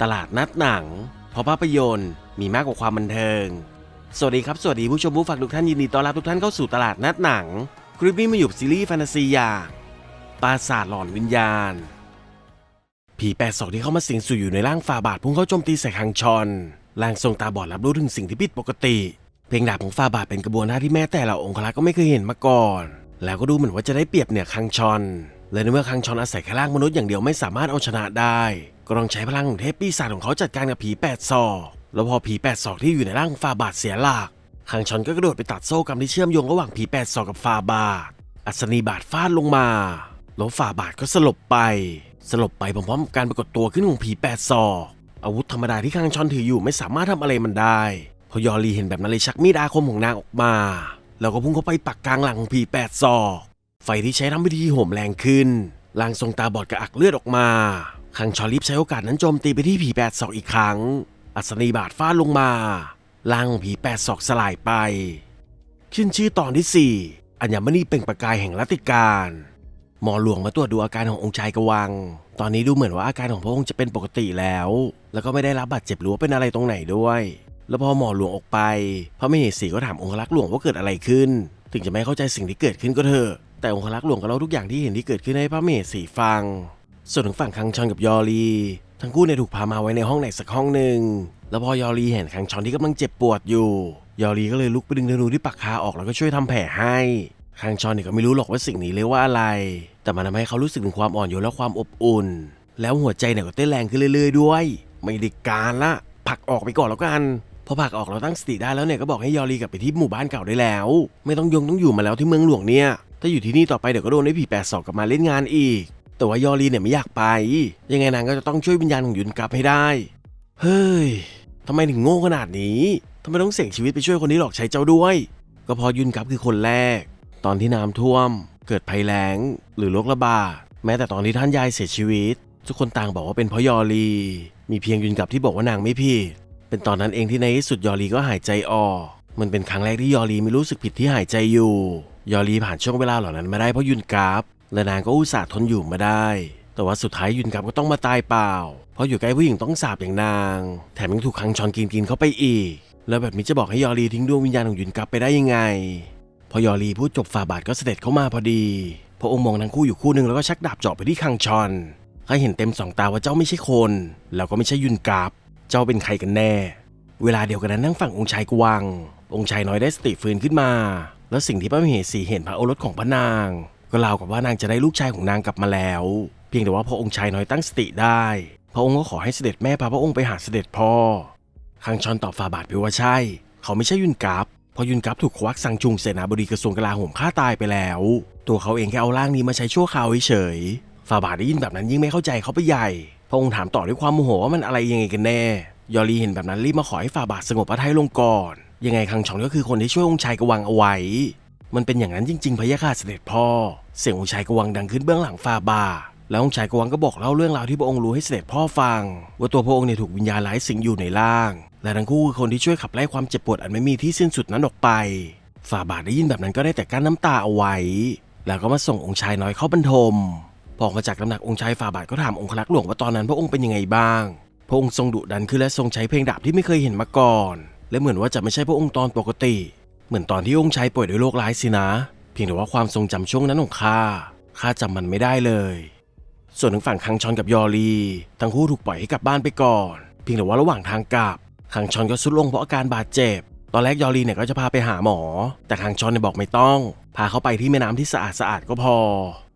ตลาดนัดหนัง เพราะภาพยนตร์มีมากกว่าความบันเทิง สวัสดีครับ สวัสดีผู้ชมผู้ฟังทุกท่านยินดีต้อนรับทุกท่านเข้าสู่ตลาดนัดหนัง คลิปนี้มาอยู่กับซีรีส์แฟนตาซีอย่างปราสาทหลอนวิญญาณ ผีแปดศอกที่เข้ามาสิงสู่อยู่ในร่างฟาบาทพุ่งเข้าโจมตีใส่คังชอนร่างทรงตาบอดรับรู้ถึงสิ่งที่ผิดปกติ เพลงดาบของฟาบาทเป็นกระบวนท่าที่แม้แต่เหล่าองครักษ์ก็ไม่เคยเห็นมาก่อน แล้วก็ดูเหมือนว่าจะได้เปรียบเหนือคังชอน และในเมื่อคังชอนอาศัยแค่ร่างมนุษย์อย่างเดียวไม่สามารถเอาชนะได้ ก็ต้องใช้พลังของเทพปีศาจของเขาจัดการกับผีแปดศอก แล้วพอผีแปดศอกที่อยู่ในร่างฟาบาทเสียหลัก คังชอนก็กระโดดไปตัดโซ่กรรมที่เชื่อมโยงระหว่างผีแปดศอกกับฟาบาทอัศนีบาทฟาดลงมาแล้วฝ่าบาทก็สลบไป สลบไปพร้อมๆกับการปรากฏตัวขึ้นของผีแปดศอก อาวุธธรรมดาที่คังชอนถืออยู่ไม่สามารถทำอะไรมันได้ พอยอรีเห็นแบบนั้นเลยชักมีดอาคมของนางออกมา แล้วก็พุ่งเข้าไปปักกลางหลังของผีแปดศอก ไฟที่ใช้ทำพิธีโหมแรงขึ้นลางทรงตาบอดกระอักเลือดออกมา คังชอนรีบใช้โอกาสนั้นโจมตีไปที่ผีแปดศอกอีกครั้ง อัศนีบาทฟาดลงมาร่างของผีแปดศอกสลายไป ขึ้นชื่อตอนที่ 4 อัญมณีเปล่งประกายแห่งรัติการ หมอหลวงมาตรวจดูอาการขององค์ชายกวัง ตอนนี้ดูเหมือนว่าอาการของพระองค์จะเป็นปกติแล้ว แล้วก็ไม่ได้รับบาดเจ็บหรือว่าเป็นอะไรตรงไหนด้วย แล้วพอหมอหลวงออกไป พระมเหสีก็ถามองค์รักหลวงว่าเกิดอะไรขึ้น ถึงจะไม่เข้าใจสิ่งที่เกิดขึ้นก็เถอะ แต่องครักษ์หลวงก็เล่าทุกอย่างที่เห็นที่เกิดขึ้นให้พระเมเหสีฟัง ส่วนถึงฝั่งคังชอนกับยอรีทั้งคู่เนี่ยถูกพามาไว้ในห้องไหนสักห้องหนึ่ง แล้วพอยอรีเห็นคังชอนที่กำลังเจ็บปวดอยู่ ยอรีก็เลยลุกไปดึงธนูที่ปักคาออกแล้วก็ช่วยทำแผลให้คังชอนเนี่ยก็ไม่รู้หรอกว่าสิ่งนี้เรียกว่าอะไร แต่มันทำให้เขารู้สึกถึงความอ่อนโยนและความอบอุ่น แล้วหัวใจเนี่ยก็เต้นแรงขึ้นเรื่อยๆด้วย ไม่ได้การละผลักออกไปก่อนแล้วกันพอผลักออกเราตั้งสติได้แล้วเนี่ยก็บอกให้ยอรีกลับไปที่หมู่บ้านเก่าได้แล้ว ไม่ต้องยงต้องอยู่มาแล้วที่เมืองหลวงเนี่ย ถ้าอยู่ที่นี่ต่อไปเดี๋ยวก็โดนไอ้ผีแปดศอกกลับมาเล่นงานอีก แต่ว่ายอรีเนี่ยไม่อยากไป ยังไงนางก็จะต้องช่วยวิญญาณของยุนกลับให้ได้ เฮ้ยทำไมถึงโง่ขนาดนี้ทำไมต้องเสี่ยงชีวิตไปช่วยคนที่หลอกใช้เจ้าด้วย ก็เพราะยุนกับคือคนแรก ตอนที่น้ำท่วม เกิดภัยแล้ง หรือโรคระบาด แม้แต่ตอนที่ท่านยายเสียชีวิต ทุกคนต่างบอกว่าเป็นเพราะยอรี มีเพียงยุนกับที่บอกว่านางไม่ผิด เป็นตอนนั้นเองที่ในที่สุดยอรีก็หายใจออก มันเป็นครั้งแรกที่ยอรีไม่รู้สึกผิดที่หายใจอยู่ ยอรีผ่านช่วงเวลาเหล่านั้นมาได้เพราะยุนกับ และนางก็อุตส่าห์ทนอยู่มาได้ แต่ว่าสุดท้ายยุนกับก็ต้องมาตายเปล่า เพราะอยู่ใกล้ผู้หญิงต้องสาบอย่างนาง แถมยังถูกคังชอนกินกินเข้าไปอีก แล้วแบบนี้จะบอกให้ยอรีทิ้งดวงวิญญาณของยุนกับไปได้ยังไง พอยอรีพูดจบฝ่าบาทก็เสด็จเข้ามาพอดี พระองค์มองทั้งคู่อยู่คู่หนึ่งแล้วก็ชักดาบเจาะไปที่คังชอนเขาเห็นเต็มสองตาว่าเจ้าไม่ใช่คน แล้วก็ไม่ใช่ยุนกับ เจ้าเป็นใครกันแน่ เวลาเดียวกันนั้นนั่งฝั่งองค์ชายกวางองค์ชายน้อยได้สติฟื้นขึ้นมา แล้วสิ่งที่พระมเหสีเห็นพระโอรสของพระนาง ก็ราวกับว่านางจะได้ลูกชายของนางกลับมาแล้ว เพียงแต่ว่าพอองค์ชายน้อยตั้งสติได้ พระองค์ก็ขอให้เสด็จแม่พาพระองค์ไปหาเสด็จพ่อคังชอนตอบฝ่าบาทไปว่าใช่ เขาไม่ใช่ยุนกับพราะยุนกับถูกควักสังจุงเสนาบดีกระทรวงกลาโหมฆ่าตายไปแล้ว ตัวเขาเองแค่เอาร่างนี้มาใช้ชั่วคราวเฉยฝ่าบาทได้ยินแบบนั้นยิ่งไม่เข้าใจเขาไปใหญ่ พระองค์ถามต่อด้วยความโมโหว่ามันอะไรยังไงกันแน่ ยอรีเห็นแบบนั้นรีบมาขอให้ฝ่าบาทสงบพระทัยลงก่อน ยังไงคังชอนก็คือคนที่ช่วยองค์ชายกวังเอาไว้ มันเป็นอย่างนั้นจริง ๆพะยะค่ะเสด็จพ่อ เสียงองค์ชายกวังดังขึ้นเบื้องหลังฝาบาแล้วองค์ชายกวังก็บอกเล่าเรื่องราวที่พระองค์รู้ให้เสด็จพ่อฟัง ว่าตัวพระองค์เนี่ยถูกวิญญาณร้ายสิงอยู่ในร่าง และทั้งคู่คือคนที่ช่วยขับไล่ความเจ็บปวดอันไม่มีที่สิ้นสุดนั้นออกไปฝ่าบาทได้ยินแบบนั้นก็ได้แต่กั้นน้ำตาเอาไว้ แล้วก็มาส่งองค์ชายน้อยเข้าบรรทม พอกมาจากตำหนักองค์ชายฝ่าบาทก็ถามองค์ลักษ์หลวงว่าตอนนั้นพระองค์เป็นยังไงบ้าง พระองค์ทรงดุดันขึ้นและทรงใช้เพลงดาบที่ไม่เคยเห็นมาก่อน และเหมือนว่าจะไม่ใช่พระองค์ตอนปกติ เหมือนตอนที่องค์ชายป่วยด้วยโรคร้ายสินะ เพียงแต่ว่าความทรงจำช่วงนั้นของข้าข้าจำมันไม่ได้เลย ส่วนทางฝั่งคังชอนกับยอรีทั้งคู่ถูกปล่อยให้กลับบ้านไปก่อน เพียงแต่ว่าระหว่างทางกลับคังชอนก็สุดลงเพราะอาการบาดเจ็บตอนแรกยอรีเนี่ยก็จะพาไปหาหมอ แต่คังชอนเนี่ยบอกไม่ต้อง พาเขาไปที่แม่น้ำที่สะอาดสะอาดก็พอ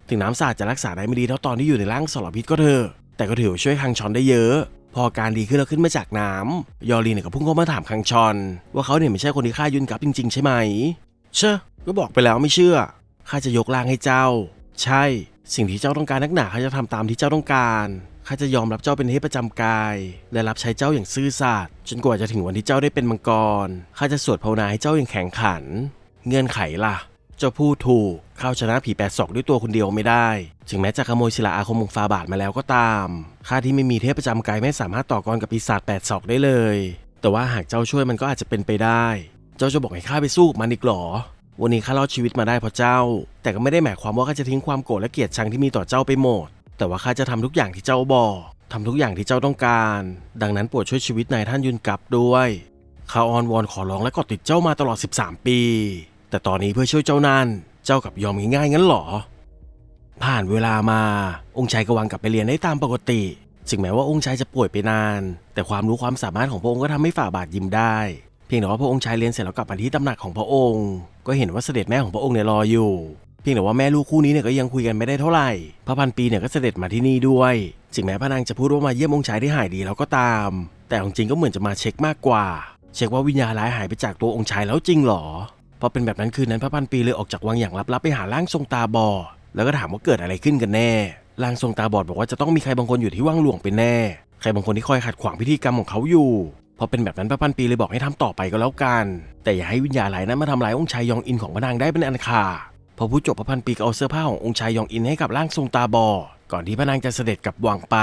ถึงน้ำสะอาดจะรักษาได้ไม่ดีเท่าตอนที่อยู่ในร่างสารพิษก็เถอะแต่ก็ถือว่าช่วยคังชอนได้เยอะ พอการดีขึ้นแล้วขึ้นมาจากน้ำยอรีเนี่ยก็พุ่งเข้ามาถามคังชอน ว่าเขาเนี่ยไม่ใช่คนที่ฆ่ายุนกับจริง ๆ ใช่ไหม เชื่อก็บอกไปแล้วไม่เชื่อข้าจะยกร่างให้เจ้า ใช่ สิ่งที่เจ้าต้องการนักหนาข้าจะทำตามที่เจ้าต้องการข้าจะยอมรับเจ้าเป็นเทพประจำกาย และรับใช้เจ้าอย่างซื่อสัตย์จนกว่าจะถึงวันที่เจ้าได้เป็นมังกรข้าจะสวดภาวนาให้เจ้าอย่างแข็งขัน เงื่อนไขล่ะ เจ้าพูดถูกเข้าชนะผีแปดศอกด้วยตัวคนเดียวไม่ได้ ถึงแม้จะขโมยศิลาอาคมของฟาบาทมาแล้วก็ตาม ข้าที่ไม่มีเทพประจำกายไม่สามารถต่อกรกับปีศาจแปดศอกได้เลย แต่ว่าหากเจ้าช่วยมันก็อาจจะเป็นไปได้ เจ้าจะบอกให้ข้าไปสู้มันอีกหรอ วันนี้ข้ารอดชีวิตมาได้เพราะเจ้า แต่ก็ไม่ได้หมายความว่าข้าจะทิ้งความโกรธและเกลียดชังที่มีต่อเจ้าไปหมด แต่ว่าข้าจะทำทุกอย่างที่เจ้าบอกทำทุกอย่างที่เจ้าต้องการ ดังนั้นโปรดช่วยชีวิตนายท่านยุนกับด้วย ข้าออนวอนขอร้องและกอดติดเจ้ามาตลอด 13 ปี แต่ตอนนี้เพื่อช่วยเจ้านั่น เจ้ากับยอมง่ายๆงั้นเหรอ ผ่านเวลามา องค์ชายกวังกลับไปเรียนได้ตามปกติถึงแม้ว่าองค์ชายจะป่วยไปนาน แต่ความรู้ความสามารถของพระองค์ก็ทำให้ฝ่าบาทยิ้มได้ เพียงแต่ว่าพระองค์ชายเรียนเสร็จแล้วกลับมาที่ตำหนักของพระองค์ ก็เห็นว่าเสด็จแม่ของพระองค์เนี่ยรออยู่ เพียงแต่ว่าแม่ลูกคู่นี้เนี่ยก็ยังคุยกันไม่ได้เท่าไหร่ พระพันปีเนี่ยก็เสด็จมาที่นี่ด้วยถึงแม้พระนางจะพูดว่ามาเยี่ยมองค์ชายที่หายดีแล้วก็ตาม แต่ของจริงก็เหมือนจะมาเช็คมากกว่า เช็คว่าวิญญาณร้ายหายไปจากตัวองค์ชายแล้วจริงหรอ พอเป็นแบบนั้นคืนนั้นพระพันปีเลยออกจากวังอย่างลับๆไปหาร่างทรงตาบอดแล้วก็ถามว่าเกิดอะไรขึ้นกันแน่ร่างทรงตาบอดบอกว่าจะต้องมีใครบางคนอยู่ที่วังหลวงเป็นแน่ ใครบางคนที่คอยขัดขวางพิธีกรรมของเขาอยู่พอเป็นแบบนั้นพระพันปีเลยบอกให้ทำต่อไปก็แล้วกัน แต่อย่าให้วิญญาณร้ายนั้นมาทำลายองค์ชายยองอินของพระนางได้เป็นอันขาดพอพูดจบพระพันปีก็เอาเสื้อผ้าขององค์ชายยองอินให้กับร่างทรงตาบอดก่อนที่พระนางจะเสด็จกลับวังไป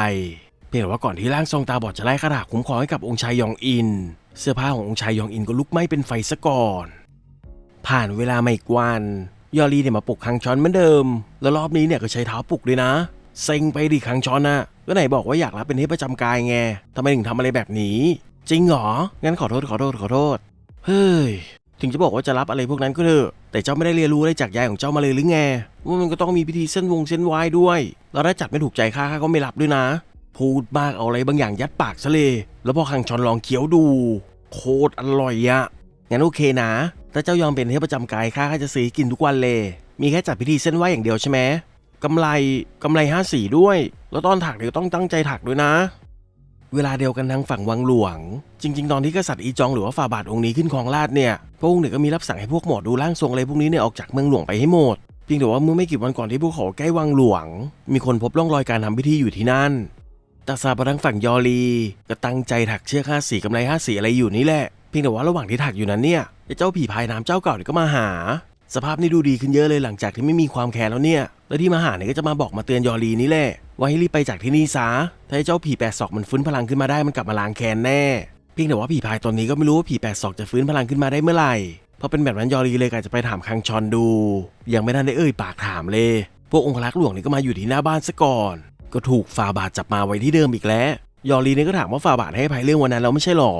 เพียงแต่ว่าก่อนที่ร่างทรงตาบอดจะไล่คาถาคุ้มครองให้กับองค์ชายยองอิน เสื้อผ้าขององค์ชายยองอินก็ลุกไหม้เป็นไฟซะก่อน ผ่านเวลาไม่กวันยอรีเนี่ยมาปลุกคังช้อนเหมือนเดิม แล้วรอบนี้เนี่ยก็ใช้เท้าปลุกด้วยนะ เซ็งไปดิคังช้อนนะก็ไหนบอกว่าอยากรับเป็นเทพประจำกายไงทำไมถึงทำอะไรแบบนี้ จริงเหรอ งั้นขอโทษขอโทษขอโทษ เฮ้ย ถึงจะบอกว่าจะรับอะไรพวกนั้นก็เถอะ แต่เจ้าไม่ได้เรียนรู้อะไรจากยายของเจ้ามาเลยหรือไง ว่ามันก็ต้องมีพิธีเส้นวงเส้นไหว้ด้วย แล้วถ้าจัดไม่ถูกใจข้าข้าก็ไม่รับด้วยนะ พูดมากเอาอะไรบางอย่างยัดปากซะเลย แล้วพอคังชอนลองเคี้ยวดู โคตรอร่อยอะงั้นโอเคนะ ถ้าเจ้ายอมเป็นเทพประจำกายข้าก็จะซื้อกินทุกวันเลย มีแค่จัดพิธีเส้นไหว้อย่างเดียวใช่ไหมกำไรกำไรห้าสีด้วย แล้วตอนถักเดี๋ยวต้องตั้งใจถักด้วยนะ เวลาเดียวกันทางฝั่งวังหลวง จริง ๆ ตอนที่กษัตริย์อีจองหรือว่าฝ่าบาทองค์นี้ขึ้นครองราชเนี่ยพระองค์เนี่ยก็มีรับสั่งให้พวกหมอดูร่างทรงอะไรพวกนี้เนี่ยออกจากเมืองหลวงไปให้หมดเพียงแต่ว่าเมื่อไม่กี่วันก่อนที่พวกเขาใกล้วังหลวง มีคนพบร่องรอยการทำพิธีอยู่ที่นั่นตาซาบทางฝั่งยอรีก็ตั้งใจถักเชือกห้าสีกำไรห้าสีอะไรอยู่นี่แหละ เพียงแต่ว่าระหว่างที่ถักอยู่นั้นเนี่ยไอ้เจ้าผีพายน้ำเจ้าเก่าเนี่ยก็มาหา สภาพนี่ดูดีขึ้นเยอะเลยหลังจากที่ไม่มีความแค้นแล้วเนี่ยแล้วที่มาหาเนี่ยก็จะมาบอกมาเตือนยอรีนี่แหละว่าให้รีบไปจากที่นี่ซะถ้าไอ้เจ้าผีแปดศอกมันฟื้นพลังขึ้นมาได้มันกลับมาล้างแค้นแน่เพียงแต่ว่าผีพายตอนนี้ก็ไม่รู้ว่าผีแปดศอกจะฟื้นพลังขึ้นมาได้เมื่อไหร่พอเป็นแบบนั้นยอรีเลยก็จะไปถามคังชอนดู ยังไม่ทันได้เอ่ยปากถามเลย พวกองครักษ์หลวงนี่ก็มาอยู่ที่หน้าบ้านซะก่อน ก็ถูกฟาบาทจับมาไว้ที่เดิมอีกแล้ว ยอรีเนี่ยก็ถามว่าฟาบาทให้ภัยเรื่องวันนั้นแล้วไม่ใช่หรอ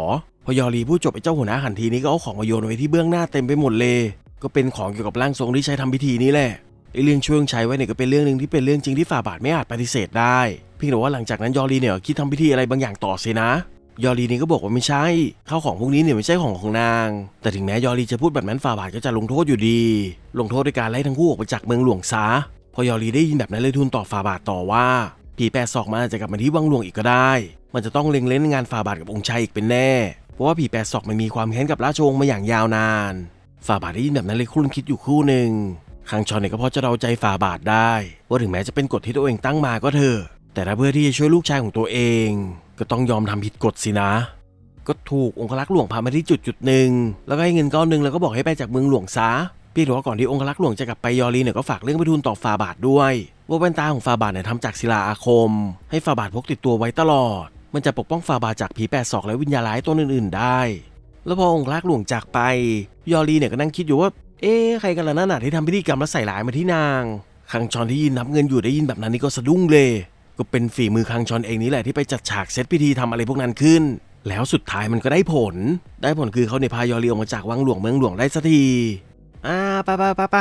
พอยอรีพูดจบไอ้เจ้าหัวหน้าหันทีนี้ก็เอาของมาโยนไว้ที่เบื้องหน้าเต็มไปหมดเลย ก็เป็นของเกี่ยวกับร่างทรงที่ใช้ทำพิธีนี่แหละไอ้เรื่องช่วงใช้ไว้เนี่ยก็เป็นเรื่องหนึ่งที่เป็นเรื่องจริงที่ฝ่าบาทไม่อาจปฏิเสธได้เพียงแต่ว่าหลังจากนั้นยอรีเนี่ยคิดทำพิธีอะไรบางอย่างต่อสินะ ยอรีนี่ก็บอกว่าไม่ใช่ข้าวของพวกนี้เนี่ยไม่ใช่ของของนาง แต่ถึงแม้ยอรีจะพูดแบบนั้นฝ่าบาทก็จะลงโทษอยู่ดี ลงโทษด้วยการไล่ทั้งคู่ออกไปจากเมืองหลวงซะพอยอรีได้ยินแบบนั้นเลยทูลต่อฝ่าบาทต่อว่าผีแปดศอกมันอาจจะกลับมาที่วังหลวงอีกก็ได้ มันจะต้องเล็งเล่นงานฝ่าบาทกับองค์ชายอีกเป็นแน่ เพราะว่าผีแปดศอกมันมีความแค้นกับราชวงศ์มาอย่างยาวนานฝ่าบาทได้ยินแบบนั้นเลยครุ่นคิดอยู่ครู่หนึ่งคังชอนเนี่ยก็พอจะเดาใจฝ่าบาทได้ ว่าถึงแม้จะเป็นกฎที่ตัวเองตั้งมาก็เถอะแต่ถ้าเพื่อที่จะช่วยลูกชายของตัวเอง ก็ต้องยอมทำผิดกฎสินะ ก็ถูกองครักษ์หลวงพามาที่จุดจุดหนึ่งแล้วก็ให้เงินก้อนหนึ่งแล้วก็บอกให้ไปจากเมืองหลวงซะพียงแต่ว่าก่อนที่องครักษ์หลวงจะกลับไปยอรีเนี่ยก็ฝากเรื่องไปทูลต่อฟาบาทด้วย ว่าแว่นตาของฟาบาทเนี่ยทำจากศิลาอาคม ให้ฟาบาทพกติดตัวไว้ตลอด มันจะปกป้องฟาบาทจากผีแปดศอกและวิญญาณร้ายตัวอื่นๆได้ แล้วพอองครักษ์หลวงจากไป ยอรีเนี่ยก็นั่งคิดอยู่ว่า เอ๊ใครกันล่ะนั่นน่ะที่ทำพิธีกรรมแล้วใส่ร้ายมาที่นางคังชอนที่ยินนับเงินอยู่ได้ยินแบบนั้นนี่ก็สะดุ้งเลย ก็เป็นฝีมือคังชอนเองนี่แหละที่ไปจัดฉากเซตพิธีทำอะไรพวกนั้นขึ้น แล้วสุดท้ายมันก็ได้ผล ได้ผลคือเขาเนี่ยพายอรีออกมาจากวังหลวงเมืองหลวงได้สักที อ่าไปไปไปไป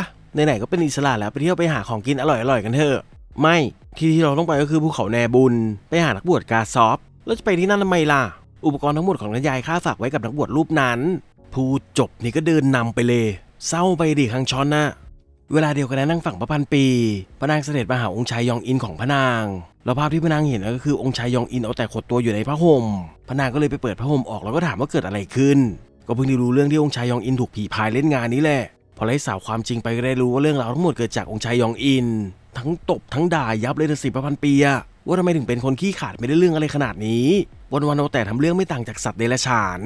ไหนๆก็เป็นอิสระแล้วไปเที่ยวไปหาของกินอร่อยๆกันเถอะ ไม่ที่ที่เราต้องไปก็คือภูเขาแนบุญ ไปหานักบวชกาซอฟ แล้วจะไปที่นั่นทำไมล่ะ อุปกรณ์ทั้งหมดของนันยายข้าฝากไว้กับนักบวชรูปนั้น พูดจบนี่ก็เดินนำไปเลย เศร้าไปดิคังชอนน่ะเวลาเดียวกันนะนั่งฝั่งพระพันปีพระนางเสด็จมาหาองค์ชายยองอินของพระนาง แล้วภาพที่พระนางเห็นก็คือองค์ชายยองอินเอาแต่ขดตัวอยู่ในผ้าห่มพระนางก็เลยไปเปิดผ้าห่มออกแล้วก็ถามว่าเกิดอะไรขึ้น ก็เพิ่งได้รู้เรื่องที่องค์ชายยองอินถูกผีพายเล่นงานนี้แหละพอไล่สาวความจริงไปก็ได้รู้ว่าเรื่องราวทั้งหมดเกิดจากองค์ชายยองอิน ทั้งตบทั้งด่ายับเลยนะสิพระพันปีอะ ว่าทำไมถึงเป็นคนขี้ขาดไม่ได้เรื่องอะไรขนาดนี้วันๆเอาแต่ทำเรื่องไม่ต่างจากสัตว์เดรัจฉาน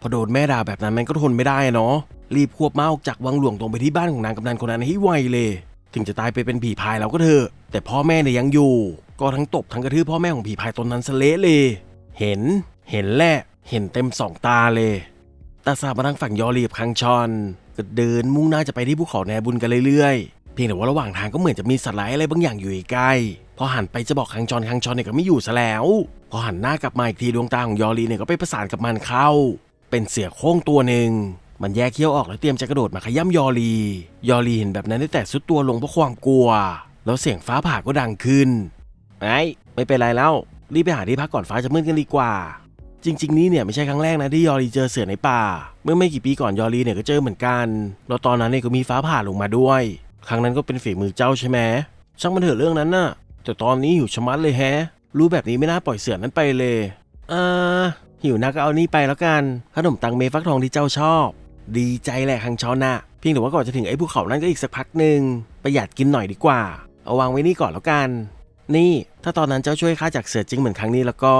พอโดนแม่ด่าแบบนั้นมันก็ทนไม่ได้เนาะรีบควบม้าออกจากวังหลวงตรงไปที่บ้านของนางกำนันคนนั้นให้ไวเลย ถึงจะตายไปเป็นผีพายแล้วก็เถอะ แต่พ่อแม่เนี่ยยังอยู่ ก็ทั้งตบทั้งกระทืบพ่อแม่ของผีพายตนนั้นสเละเลย เห็น เห็นแหละ เห็นเต็มสองตาเลยตาสาบมาทางฝั่งยอรีบคังชอนก็เดินมุ่งหน้าจะไปที่ภูเขาแนบุญกันเรื่อยๆ เพียงแต่ว่าระหว่างทางก็เหมือนจะมีสัตว์ร้ายอะไรบางอย่างอยู่ใกล้ พอหันไปจะบอกคังชอนคังชอนเนี่ยก็ไม่อยู่ซะแล้ว พอหันหน้ากลับมาอีกทีดวงตาของยอรีเนี่ยก็ไปประสานกับมันเข้า เป็นเสือโคร่งตัวหนึ่งมันแยกเขี้ยวออกแล้วเตรียมจะกระโดดมาขย้ำยอรี ยอรีเห็นแบบนั้นได้แต่สุดตัวลงเพราะความกลัว แล้วเสียงฟ้าผ่าก็ดังขึ้นไอ้ไม่เป็นไรแล้ว รีบไปหาที่พักก่อนฟ้าจะมืดกันดีกว่า จริง ๆ นี่เนี่ยไม่ใช่ครั้งแรกนะที่ยอรีเจอเสือในป่า เมื่อไม่กี่ปีก่อนยอรีเนี่ยก็เจอเหมือนกัน แล้วตอนนั้นเนี่ยก็มีฟ้าผ่าลงมาด้วย ครั้งนั้นก็เป็นฝีมือเจ้าใช่ไหมช่างมันเถอะเรื่องนั้นน่ะ แต่ตอนนี้หิวชะมัดเลยแฮะ รู้แบบนี้ไม่น่าปล่อยเสือนั้นไปเลยอ่าหิวนักก็เอานี่ไปแล้วกันขนมตังเมฟักทองที่เจ้าชอบ ดีใจแหละคังชอนนะเพียงแต่ว่าก่อนจะถึงไอ้ภูเขานั่นก็อีกสักพักหนึ่งประหยัดกินหน่อยดีกว่า เอาวางไว้นี่ก่อนแล้วกัน นี่ ถ้าตอนนั้นเจ้าช่วยข้าจากเสือจริงเหมือนครั้งนี้แล้วก็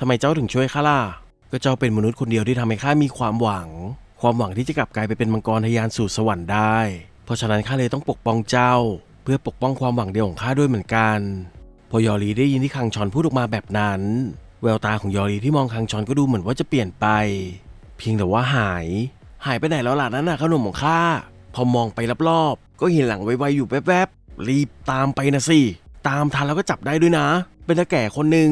ทำไมเจ้าถึงช่วยข้าล่ะก็เจ้าเป็นมนุษย์คนเดียวที่ทำให้ข้ามีความหวัง ความหวังที่จะกลับกลายไปเป็นมังกรทะยานสู่สวรรค์ได้ เพราะฉะนั้นข้าเลยต้องปกป้องเจ้า พื่อปกป้องความหวังเดียวของข้าด้วยเหมือนกัน พอยอรีได้ยินที่คังชอนพูดออกมาแบบนั้น แววตาของยอรีที่มองคังชอนก็ดูเหมือนว่าจะเปลี่ยนไป เพียงแต่ว่าหาย หายไปไหนแล้วล่ะนั่นน่ะขนมของข้าพอมองไปรอบๆก็เห็นหลังไวๆอยู่แวบๆรีบตามไปนะสิตามทันแล้วก็จับได้ด้วยนะ เป็นตาแก่คนหนึ่ง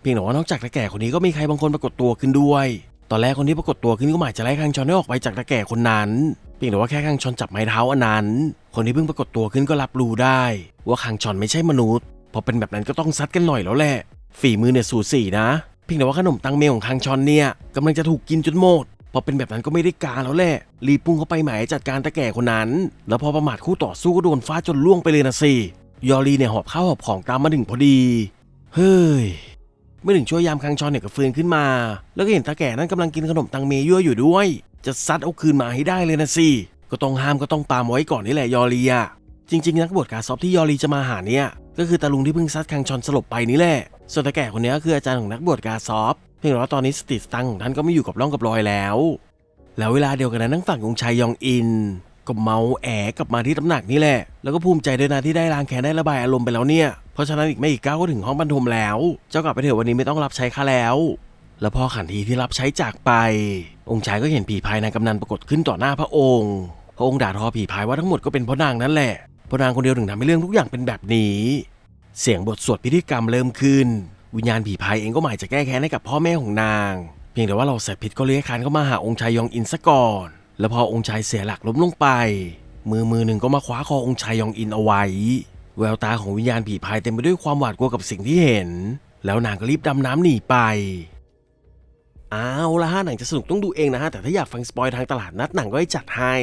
เพียงแต่ว่านอกจากตาแก่คนนี้ก็มีใครบางคนปรากฏตัวขึ้นด้วย ตอนแรกคนที่ปรากฏตัวขึ้นก็หมายจะไล่คังชอนให้ออกไปจากตาแก่คนนั้น เพียงแต่ว่าแค่คังชอนจับไม้เท้าอันนั้น คนที่เพิ่งปรากฏตัวขึ้นก็รับรู้ได้ ว่าคังชอนไม่ใช่มนุษย์ พอเป็นแบบนั้นก็ต้องซัดกันหน่อยแล้วแหละ ฝีมือเนี่ยสูสีนะ เพียงแต่ว่าขนมตังเมลของคังชอนเนี่ยกำลังจะถูกกินจนหมด พอเป็นแบบนั้นก็ไม่ได้การแล้วแหละรีบพุ่งเข้าไปหมายจัดการตาแก่คนนั้น แล้วพอประมาทคู่ต่อสู้ก็โดนฟ้าจนล่วงไปเลยนะสิยอรีเนี่ยหอบข้าวหอบของตามมาถึงพอดี เฮ้ยเมื่อถึงช่วยยามคังชอนเนี่ยก็ฟื้นขึ้นมา แล้วก็เห็นตาแก่นั้นกำลังกินขนมตังเมยั่วอยู่ด้วย จะซัดเอาคืนมาให้ได้เลยนะสิ ก็ต้องห้ามก็ต้องปามไว้ก่อนนี่แหละยอรีอะจริง ๆ นักบวชกาซอฟที่ยอรีจะมาหาเนี่ย ก็คือตาลุงที่เพิ่งซัดคังชอนสลบไปนี่แหละ ส่วนตาแก่คนนี้ก็คืออาจารย์ของนักบวชกาซอฟเพียงแต่ว่าตอนนี้สติสตังของท่านก็ไม่อยู่กับร่องกับรอยแล้ว แล้วเวลาเดียวกันนั้นทั้งฝั่งของชายยองอินก็เมาแอกลับมาที่ตำหนักนี่แหละ แล้วก็ภูมิใจด้วยนะที่ได้ล้างแค้นได้ระบายอารมณ์ไปแล้วเนี่ย เพราะฉะนั้นอีกไม่อีกก้าวก็ถึงห้องบรรทมแล้ว เจ้ากลับไปเถอะวันนี้ไม่ต้องรับใช้ข้าแล้ว แล้วพอขันทีที่รับใช้จากไป องค์ชายก็เห็นผีพายนางกำนันปรากฏขึ้นต่อหน้าพระองค์พระองค์ด่าทอผีพายว่าทั้งหมดก็เป็นเพราะนางนั่นแหละเพราะนางคนเดียวถึงทำให้เรื่องทุกอย่างเป็นแบบนี้ เสียงบทสวดพิธีกรรมเริ่มขึ้น วิญญาณผีพายเองก็หมายจะแก้แค้นให้กับพ่อแม่ของนาง เพียงแต่ว่าเราแสบพิษก็เลื้อยคานเข้ามาหาองค์ชายยองอินซะก่อน แล้วพอองค์ชายเสียหลักล้มลงไป มือมือหนึ่งก็มาคว้าคอองค์ชายยองอินเอาไว้ แววตาของวิญญาณผีพายเต็มไปด้วยความหวาดกลัวกับสิ่งที่เห็น แล้วนางก็รีบดำน้ำหนีไป เอาละฮะหนังจะสนุกต้องดูเองนะฮะ แต่ถ้าอยากฟังสปอยทางตลาดนัดหนังก็ให้จัดให้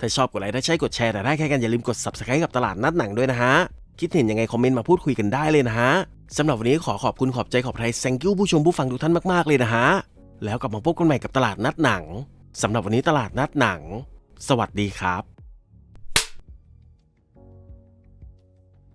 ถ้าชอบกดไลค์ถ้าใช่กดแชร์แต่ได้แค่กันอย่าลืมกด subscribe กับตลาดนัดหนังด้วยนะฮะ คิดเห็นยังไงคอมเมนต์มาพูดคุยกันได้เลยนะฮะสำหรับวันนี้ขอขอบคุณขอบใจขอบไทยแซงคิวผู้ชมผู้ฟังทุกท่านมากๆเลยนะฮะแล้วกลับมาพบกันใหม่กับตลาดนัดหนังสำหรับวันนี้ตลาดนัดหนัง สวัสดีครับ